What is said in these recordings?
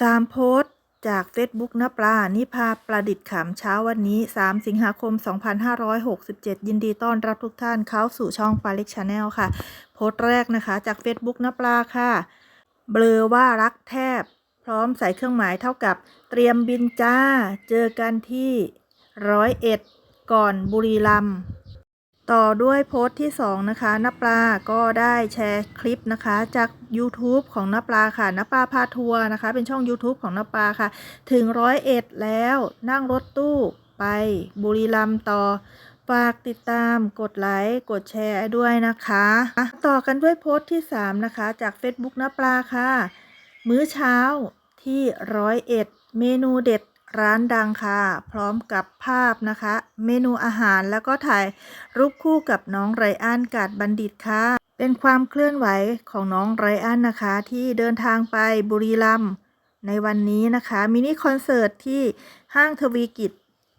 3โพสต์จาก Facebook นะปลา นิพาประดิษฐ์ขำเช้าวันนี้ 3 สิงหาคม 2567 ยินดีต้อนรับทุกท่านเข้าสู่ช่องปาเล็กชาแนลค่ะ โพสต์แรกนะคะ จาก Facebook นะปลาค่ะ เบลอว่ารักแทบ พร้อมใส่เครื่องหมายเท่ากับเตรียมบินจ้า เจอกันที่ร้อยเอ็ดก่อนบุรีรัมย์ ต่อด้วยโพสต์ที่ 2 นะคะนปลาก็ได้แชร์คลิปนะคะ จาก YouTube ของนปลาค่ะนปลาพาทัวร์นะคะ เป็นช่อง YouTube ของนปลาค่ะ ถึงร้อยเอ็ดแล้วนั่งรถตู้ไปบุรีรัมย์ต่อฝากติดตามกดไลค์ กดแชร์ด้วยนะคะ ต่อกันด้วยโพสต์ที่ 3 นะคะ จาก Facebook นปลาค่ะ มื้อเช้าที่ร้อยเอ็ดเมนูเด็ด ร้านดังค่ะ พร้อมกับภาพนะคะ เมนูอาหารแล้วก็ถ่ายรูปคู่กับน้องไรอันกาดบัณฑิตค่ะ เป็นความเคลื่อนไหวของน้องไรอันนะคะ ที่เดินทางไปบุรีรัมย์ในวันนี้นะคะมินิคอนเสิร์ตที่ห้างทวีกิจ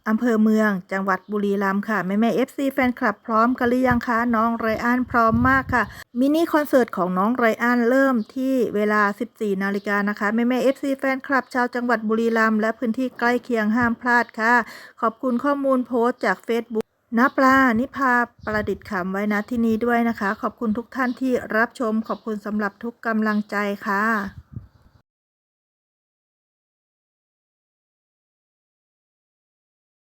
อำเภอเมือง จังหวัดบุรีรัมย์ค่ะ แม่แม่เอฟซีแฟนคลับพร้อมกันหรือยังคะ น้องไรอันพร้อมมากค่ะ มินิคอนเสิร์ตของน้องไรอันเริ่มที่เวลา 14 นาฬิกานะคะ แม่แม่ FC แฟนคลับชาวจังหวัดบุรีรัมย์และพื้นที่ใกล้เคียงห้ามพลาดค่ะ ขอบคุณข้อมูลโพสต์จาก Facebook นปลา นิพาประดิษฐ์ขำไว้นะที่นี้ด้วยนะคะ ขอบคุณทุกท่านที่รับชม ขอบคุณสำหรับทุกกำลังใจค่ะ